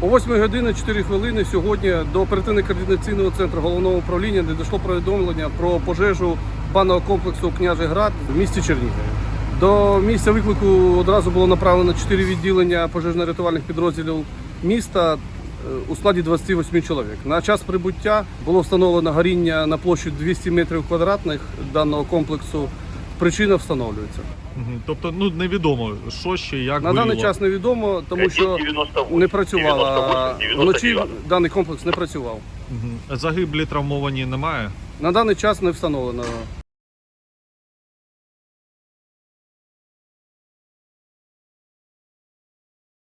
О 8 години 4 хвилини сьогодні до оперативно-координаційного центру головного управління надійшло повідомлення про пожежу банного комплексу Княжий Град в місті Чернігові. До місця виклику одразу було направлено 4 відділення пожежно-рятувальних підрозділів міста е, у складі 28 чоловік. На час прибуття було встановлено горіння на площу 200 метрів квадратних даного комплексу. Причина встановлюється. Мгм. Тобто, ну невідомо, що ще як На горіло. даний час невідомо, тому що не працювала вночі. Даний комплекс не працював. Мгм. Загиблі травмовані немає. На даний час не встановлено